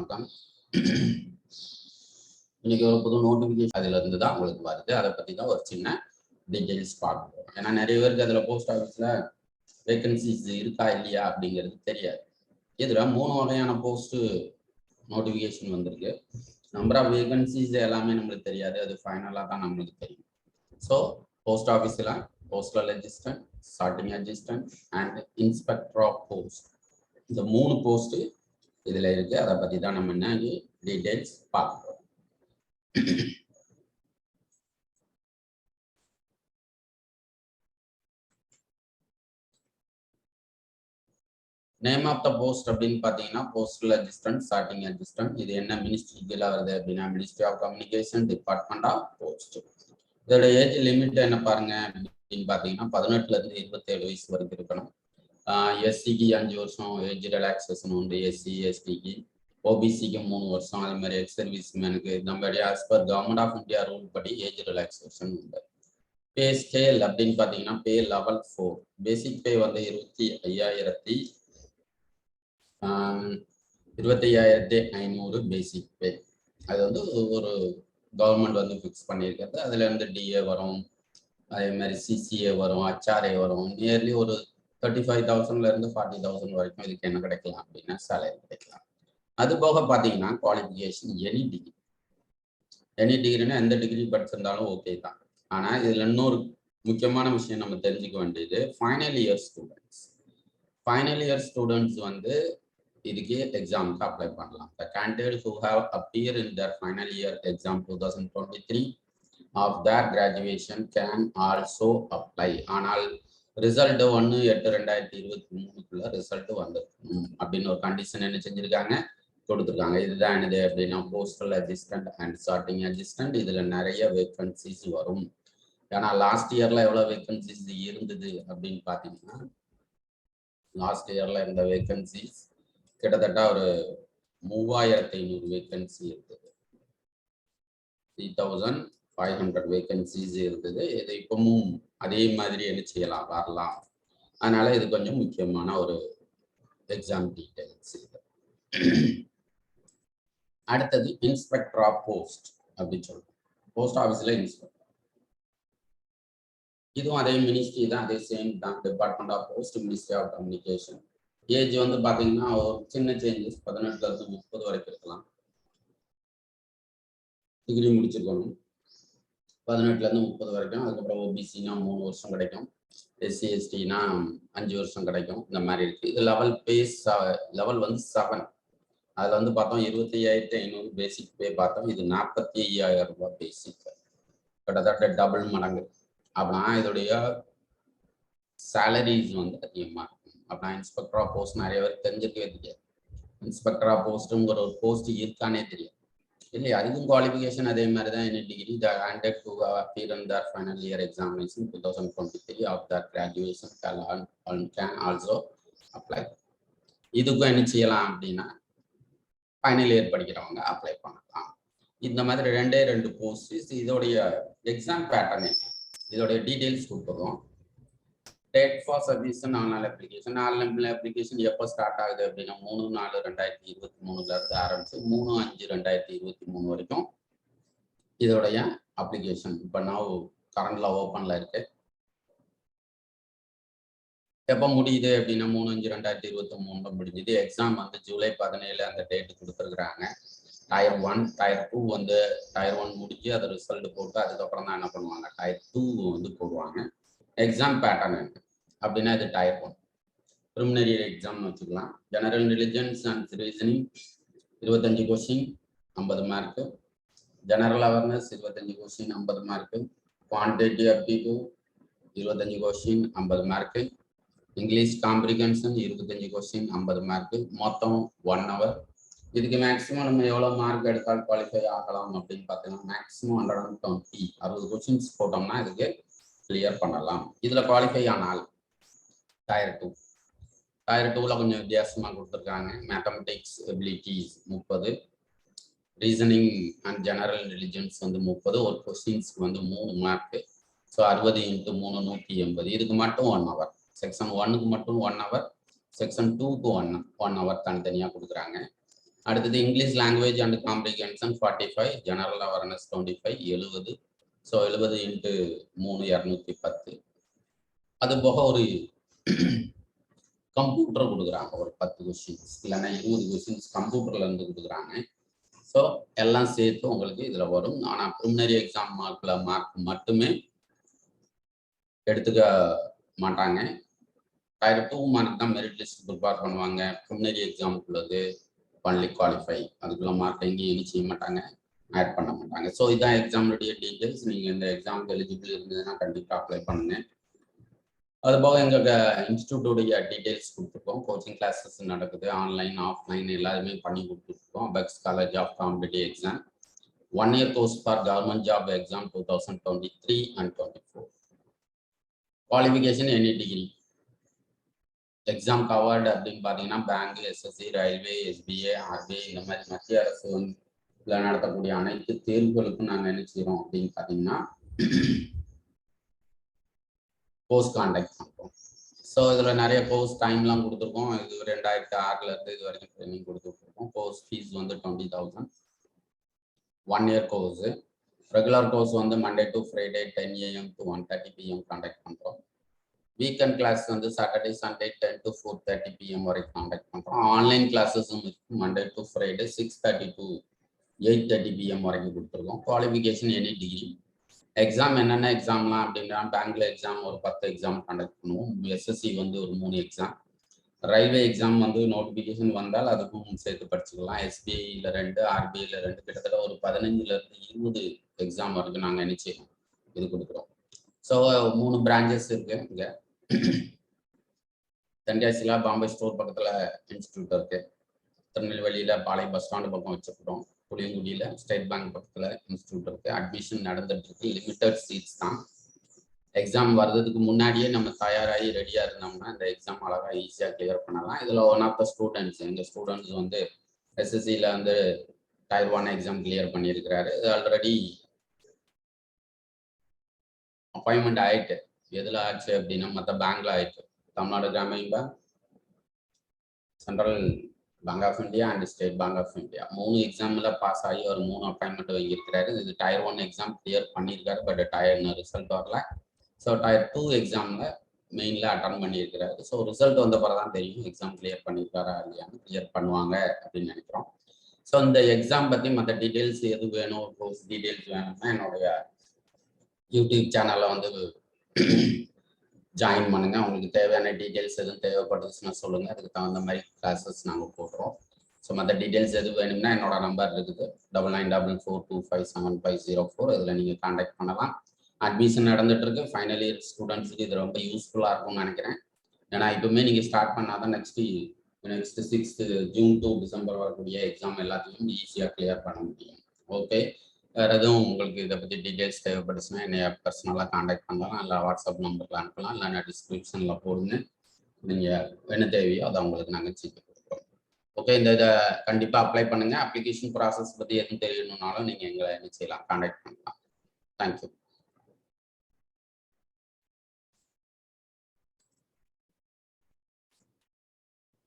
வணக்கம் இன்னைக்கு ஒரு புது நோட்டிஃபிகேஷன் அதுல இருந்து தான் உங்களுக்கு வருது. அதை பத்தி தான் ஒரு சின்ன டீட்டெயில்ஸ் பார்ப்போம் ஏன்னா நிறைய பேருக்கு அதுல போஸ்ட் ஆஃபீஸ்ல வேகன்சிஸ் இருக்கா இல்லையா அப்படிங்கிறது தெரியாது. இதுல மூணு வகையான போஸ்ட் நோட்டிஃபிகேஷன் வந்திருக்கு. நம்பர் ஆஃப் வேகன்சிஸ் எல்லாமே நம்மளுக்கு தெரியாது. அது ஃபைனலாக தான் நம்மளுக்கு தெரியும். ஸோ போஸ்ட் ஆஃபீஸில் postal assistant sorting assistant and inspector of post இந்த மூணு போஸ்ட் இதுல இருக்கு. அதை பத்தி தான் நம்ம என்ன டீடைல்ஸ் பார்க்கிறோம் நேம் ஆஃப் த போஸ்ட் அப்படின்னு பார்த்தீங்கன்னா போஸ்டல் அசிஸ்டன்ட் ஸ்டார்டிங் அசிஸ்டன்ட் இது என்ன மினிஸ்ட்ரி கீழே வருது அப்படின்னா ministry of communication department of post இதோட ஏஜ் லிமிட் என்ன பாருங்க அப்படின்னு பார்த்தீங்கன்னா பதினெட்டுல இருந்து இருபத்தேழு வயசு வரைக்கும் இருக்கணும். எஸ்சிக்கு அஞ்சு வருஷம் ஏஜ் ரிலாக்ஸேஷன் உண்டு எஸ்சி எஸ்டிக்கு ஓபிசிக்கு மூணு வருஷம் அது மாதிரி எக்ஸ் சர்வீஸ் மேனுக்கு நம்ம as per government of India rule படி ஏஜ் ரிலாக்ஸேஷன் உண்டு. பே ஸ்கேல் அப்படின்னு பார்த்தீங்கன்னா பே லெவல் ஃபோர் பேசிக் பே வந்து இருபத்தி ஐயாயிரத்தி இருபத்தி ஐயாயிரத்தி ஐநூறு பேசிக் பே அது வந்து ஒரு கவர்மெண்ட் வந்து ஃபிக்ஸ் பண்ணியிருக்கிறது. அதுல இருந்து டிஏ வரும். அதே மாதிரி சிசிஏ வரும் ஹச்ஆர்ஏ வரும். நியர்லி ஒரு தேர்ட்டி ஃபைவ் தௌசண்ட்ல இருந்து ஃபார்ட்டி தௌசண்ட் வரைக்கும் இதுக்கு என்ன கிடைக்கலாம் அப்படின்னா சேலரி கிடைக்கலாம். அது போக பார்த்தீங்கன்னா குவாலிஃபிகேஷன் எனி டிகிரி எனி டிகிரினா எந்த டிகிரி படிச்சிருந்தாலும் ஓகே தான். ஆனால் இதுல இன்னொரு முக்கியமான விஷயம் நம்ம தெரிஞ்சுக்க வேண்டியது final year students final year students வந்து இதுக்கு எக்ஸாமுக்கு அப்ளை பண்ணலாம். The candidate who have appear in the final year exam two thousand twenty three of their graduation can also apply ஆனால் ரிசல்ட் ஒன்று எட்டு ரெண்டாயிரத்தி இருபத்தி மூணுக்குள்ள ரிசல்ட் வந்துடும் அப்படின்னு ஒரு கண்டிஷன் என்ன செஞ்சிருக்காங்க? கொடுத்துருக்காங்க. இதுதான் என்னது அப்படின்னா postal assistant and sorting assistant இதுல நிறைய வேக்கன்சிஸ் வரும். ஏன்னா லாஸ்ட் இயர்ல எவ்வளவு வேக்கன்சிஸ் இருந்தது அப்படின்னு பாத்தீங்கன்னா லாஸ்ட் இயர்ல இருந்த வேக்கன்சிஸ் கிட்டத்தட்ட ஒரு மூவாயிரத்தி ஐநூறு வேக்கன்சி இருந்தது. Three thousand five hundred vacancies இருந்தது இது இப்பவும் அதே மாதிரி என்ன செய்யலாம்? வரலாம். அதனால இது கொஞ்சம் முக்கியமான ஒரு எக்ஸாம் டீட்டெயில்ஸ் இது. அடுத்தது இன்ஸ்பெக்டர் ஆஃப் போஸ்ட் அப்படின்னு சொல்லுவோம் போஸ்ட் ஆஃபீஸ்ல இன்ஸ்பெக்டர் இதுவும் அதே மினிஸ்ட்ரி தான். அதே சேம் தான். Department of post ministry of communication age வந்து பார்த்தீங்கன்னா ஒரு சின்ன சேஞ்சஸ் பதினெட்டுல இருந்து முப்பது வரைக்கும் இருக்கலாம். டிகிரி முடிச்சிருக்கணும். பதினெட்டுலேருந்து முப்பது வரைக்கும் அதுக்கப்புறம் ஓபிசினா மூணு வருஷம் கிடைக்கும். எஸ்சி எஸ்டினா அஞ்சு வருஷம் கிடைக்கும். இந்த மாதிரி இருக்கு. இது லெவல் பேஸ் லெவல் வந்து செவன் அதில் வந்து பார்த்தோம் இருபத்தி ஐயாயிரத்தி ஐநூறு பேசிக் பே பார்த்தோம். இது நாற்பத்தி ஐயாயிரம் ரூபாய் பேசிக் கிட்டத்தட்ட டபுள் மடங்கு. அப்படின்னா இதோடைய சேலரிஸ் வந்து அதிகமாக இருக்கும். அப்படின்னா இன்ஸ்பெக்டர் ஆஃப் போஸ்ட் நிறைய பேர் தெரிஞ்சிருக்கவே தெரியாது. இன்ஸ்பெக்டர் ஆஃப் போஸ்ட்டுங்கிற ஒரு போஸ்ட் இருக்கானே தெரியாது. இல்லையா அதுக்கும் குவாலிஃபிகேஷன் அதே மாதிரி தான் என்ன degree the hundred to appear in the final year examination two thousand twenty three of the graduation can also apply இதுக்கும் என்ன செய்யலாம் அப்படின்னா ஃபைனல் இயர் படிக்கிறவங்க அப்ளை பண்ணலாம். இந்த மாதிரி ரெண்டே ரெண்டு போஸ்ட் இதோடைய எக்ஸாம் பேட்டர்ன் இதோடைய டீட்டெயில்ஸ் கொடுத்துருவோம் டேட் ஃபார் சப்மிஷன் நாலு நாள் அப்ளிகேஷன் நாலு நாள் அப்ளிகேஷன் எப்போ ஸ்டார்ட் ஆகுது அப்படின்னா மூணு நாலு ரெண்டாயிரத்தி இருபத்தி மூணுல இருந்து ஆரம்பிச்சு மூணு அஞ்சு ரெண்டாயிரத்தி இருபத்தி மூணு வரைக்கும் இதோடைய அப்ளிகேஷன் இப்போ நான் கரண்ட்ல ஓப்பன்ல இருக்கு. எப்போ முடியுது அப்படின்னா மூணு அஞ்சு ரெண்டாயிரத்தி இருபத்தி மூணுல முடிஞ்சுது. எக்ஸாம் வந்து ஜூலை பதினேழு அந்த டேட்டு கொடுத்துருக்குறாங்க. டயர் ஒன் டயர் டூ வந்து டயர் ஒன் முடிஞ்சு அதை ரிசல்ட் போட்டு அதுக்கப்புறம் தான் என்ன பண்ணுவாங்க? டயர் டூ வந்து போடுவாங்க. எக்ஸாம் பேட்டர்ன் அப்படின்னா இது டயர் ஒன் ப்ரிமினரி எக்ஸாம்னு வச்சுக்கலாம். ஜெனரல் இன்டெலிஜென்ஸ் அண்ட் ரீசனிங் இருபத்தஞ்சு கொஸ்டின் ஐம்பது மார்க்கு ஜெனரல் அவேர்னஸ் இருபத்தஞ்சு கொஸ்டின் ஐம்பது மார்க்கு குவான்டிட்டி அப்டிடியூ இருபத்தஞ்சு கொஸ்டின் ஐம்பது மார்க்கு இங்கிலீஷ் காம்ப்ரிகன்ஷன் இருபத்தஞ்சு கொஸ்டின் ஐம்பது மார்க்கு மொத்தம் ஒன் ஹவர் இதுக்கு மேக்ஸிமம் நம்ம எவ்வளோ மார்க் எடுத்தால் குவாலிஃபை ஆகலாம் அப்படின்னு பார்த்தீங்கன்னா மேக்ஸிமம் ஹண்ட்ரட் அண்ட் டுவெண்ட்டி அறுபது கொஸ்டின்ஸ் போட்டோம்னா இதுக்கு கிளியர் பண்ணலாம். இதில் குவாலிஃபை ஆனால் டயர் டூ டயர் டூவில் கொஞ்சம் வித்தியாசமாக கொடுத்துருக்காங்க. மேத்தமெட்டிக்ஸ் எபிலிட்டிஸ் முப்பது. ரீசனிங் அண்ட் ஜெனரல் ரிலிஜன்ஸ் வந்து முப்பது. ஒரு கொஸ்டின்ஸ்க்கு வந்து மூணு மார்க்கு ஸோ அறுபது இன்ட்டு மூணு நூற்றி எண்பது. இதுக்கு மட்டும் ஒன் ஹவர் செக்ஷன் ஒன்னுக்கு மட்டும் ஒன் ஹவர் செக்ஷன் டூக்கு ஒன் ஒன் ஹவர் தனித்தனியாக கொடுக்குறாங்க. அடுத்தது English language and comprehension forty five general awareness twenty five எழுபது. ஸோ எழுபது இன்ட்டு மூணு இரநூத்தி பத்து. அது போக ஒரு கம்ப்யூட்டர் கொடுக்குறாங்க. ஒரு பத்து கொஸ்டின்ஸ் இல்லைன்னா இருபது கொஸ்டின்ஸ் கம்ப்யூட்டர்லேருந்து கொடுக்குறாங்க. ஸோ எல்லாம் சேர்த்து உங்களுக்கு இதில் வரும். ஆனால் ப்ரிமினரி எக்ஸாம் மார்க்கில் மார்க் மட்டுமே எடுத்துக்க மாட்டாங்க. டயர் டூ மார்க் தான் மெரிட் லிஸ்ட் ப்ரிப்பேர் பண்ணுவாங்க. ப்ரிமினரி எக்ஸாமுக்குள்ளது ஒன்லி குவாலிஃபை அதுக்குள்ள மார்க் எங்கேயும் என்ன செய்ய மாட்டாங்க. ஆட் பண்ண மாட்டாங்க. ஸோ இதான் எக்ஸாமுடைய டீட்டெயில்ஸ் நீங்கள் இந்த எக்ஸாமுக்கு எலிஜிபிள் இருந்ததுன்னா கண்டிப்பாக அப்ளை பண்ணுங்க. அதுபோக எங்கள் இன்ஸ்டியூட்டுடைய டீட்டெயில்ஸ் கொடுத்துருக்கோம். கோச்சிங் கிளாஸஸ் நடக்குது. ஆன்லைன் ஆஃப்லைன் எல்லாருமே பண்ணி கொடுத்துருக்கோம். Pegs college of competitive exam one year course for government job exam two thousand twenty three and twenty four qualification any degree exam covered அப்படின்னு பார்த்தீங்கன்னா bank SSC railway SBI RBI இந்த மாதிரி மத்திய அரசு வந்து இதில் நடத்தக்கூடிய அனைத்து தேர்வுகளுக்கும் நாங்கள் என்ன செய்கிறோம் அப்படின்னு பார்த்தீங்கன்னா போஸ்ட் கான்டாக்ட் பண்ணுறோம் ஸோ இதில் நிறைய கோர்ஸ் டைம்லாம் கொடுத்துருக்கோம். இது ரெண்டாயிரத்தி ஆறுல இருந்து இது வரைக்கும் ட்ரைனிங் கொடுத்துருக்கோம் கோர்ஸ் ஃபீஸ் வந்து twenty thousand one year course regular course வந்து Monday to Friday ten AM to one thirty PM contact பண்ணுறோம் வீக்கெண்ட் கிளாஸ் வந்து Saturday Sunday ten to four thirty PM வரைக்கும் கான்டாக்ட் பண்ணுறோம் ஆன்லைன் கிளாஸஸும் இருக்கு. Monday to Friday six thirty to eight thirty PM வரைக்கும் கொடுத்துருக்கோம். Qualification any degree exam என்னென்ன எக்ஸாம்லாம் அப்படின்னா பேங்க்ல எக்ஸாம் ஒரு பத்து எக்ஸாம் கண்டக்ட் பண்ணுவோம். எஸ்எஸ்சி வந்து ஒரு மூணு எக்ஸாம் ரயில்வே எக்ஸாம் வந்து நோட்டிஃபிகேஷன் வந்தால் அதுக்கும் சேர்த்து படிச்சுக்கலாம். எஸ்பிஐயில் ரெண்டு ஆர்பிஐயில் ரெண்டு கிட்டத்தட்ட ஒரு பதினஞ்சுல இருந்து இருபது எக்ஸாம் வரைக்கும் நாங்கள் என்ன செய்யணும் இது கொடுக்குறோம். ஸோ மூணு பிரான்ச்சஸ் இருக்கு இங்கே. தண்டியாசிலா பாம்பே ஸ்டோர் பக்கத்தில் இன்ஸ்டியூட் இருக்கு. திருநெல்வேலியில் பாளைய பஸ் ஸ்டாண்டு பக்கம் வச்சுருக்கிறோம். புளியங்குடியில் ஸ்டேட் பேங்க் பக்கத்தில் இன்ஸ்டியூட் இருக்கு. அட்மிஷன் நடந்துட்டு இருக்கு லிமிட்டட் சீட்ஸ் தான். எக்ஸாம் வர்றதுக்கு முன்னாடியே நம்ம தயாராகி ரெடியாக இருந்தோம்னா இந்த எக்ஸாம் அழகாக ஈஸியாக கிளியர் பண்ணலாம். இதில் ஒன் ஆஃப் த ஸ்டூடெண்ட்ஸ் எங்கள் ஸ்டூடெண்ட்ஸ் வந்து எஸ்எஸ்சியில் வந்து டயர் ஒன் எக்ஸாம் கிளியர் பண்ணியிருக்கிறாரு. இது ஆல்ரெடி அப்பாயின்மெண்ட் ஆயிட்டு. எதில் ஆச்சு அப்படின்னா மற்ற பேங்க்ல ஆயிட்டு. Tamil Nadu Grameen bank central bank of India and state bank of India மூணு எக்ஸாமில் பாஸ் ஆகி ஒரு மூணு அப்பாயின்மெண்ட் வாங்கியிருக்கிறாரு. இது டயர் ஒன் எக்ஸாம் கிளியர் பண்ணியிருக்காரு. பட் டயர் ரிசல்ட் வரல. ஸோ டயர் டூ எக்ஸாமில் மெயினில் அட்டன் பண்ணியிருக்கிறாரு. ஸோ ரிசல்ட் வந்த பிறகு தான் தெரியும். எக்ஸாம் கிளியர் பண்ணியிருக்காரா இல்லையான்னு கிளியர் பண்ணுவாங்க அப்படின்னு நினைக்கிறோம். ஸோ இந்த எக்ஸாம் பற்றி மற்ற டீட்டெயில்ஸ் எது வேணும்? கோர்ஸ் டீட்டெயில்ஸ் வேணும்னா என்னுடைய யூடியூப் சேனலில் வந்து ஜாயின் பண்ணுங்க. உங்களுக்கு தேவையான டீட்டெயில்ஸ் எதுவும் தேவைப்படுதுன்னா சொல்லுங்க. அதுக்கு தகுந்த மாதிரி கிளாஸஸ் நாங்கள் போடுறோம். ஸோ மற்ற டீட்டெயில்ஸ் எது வேணும்னா என்னோட நம்பர் இருக்குது. Double nine double four two five seven five zero four இதில் நீங்கள் காண்டாக்ட் பண்ணலாம். அட்மிஷன் நடந்துட்டு இருக்கு. ஃபைனல் இயர் ஸ்டூடெண்ட்ஸுக்கு இது ரொம்ப யூஸ்ஃபுல்லாக இருக்கும்னு நினைக்கிறேன். ஏன்னா இப்பவுமே நீங்கள் ஸ்டார்ட் பண்ணாதான் next next sixth June to December வரக்கூடிய எக்ஸாம் எல்லாத்தையும் ஈஸியாக கிளியர் பண்ண முடியும். ஓகே வேறு எதுவும் உங்களுக்கு இதை பற்றி டீட்டெயில்ஸ் தேவைப்படுச்சுன்னா என்னைய பர்சனலாக காண்டாக்ட் பண்ணலாம். இல்லை வாட்ஸ்அப் நம்பரில் அனுப்பலாம். இல்லை நான் டிஸ்கிரிப்ஷனில் போடுங்க. நீங்கள் என்ன தேவையோ அதை உங்களுக்கு நாங்கள் சீக்கிரம் கொடுக்குறோம் ஓகே இந்த இதை கண்டிப்பாக அப்ளை பண்ணுங்கள் அப்ளிகேஷன் ப்ராசஸ் பற்றி எதுவும் தெரியணுன்னாலும் நீங்கள் எங்களை என்ன செய்யலாம்? காண்டாக்ட் பண்ணலாம். தேங்க்யூ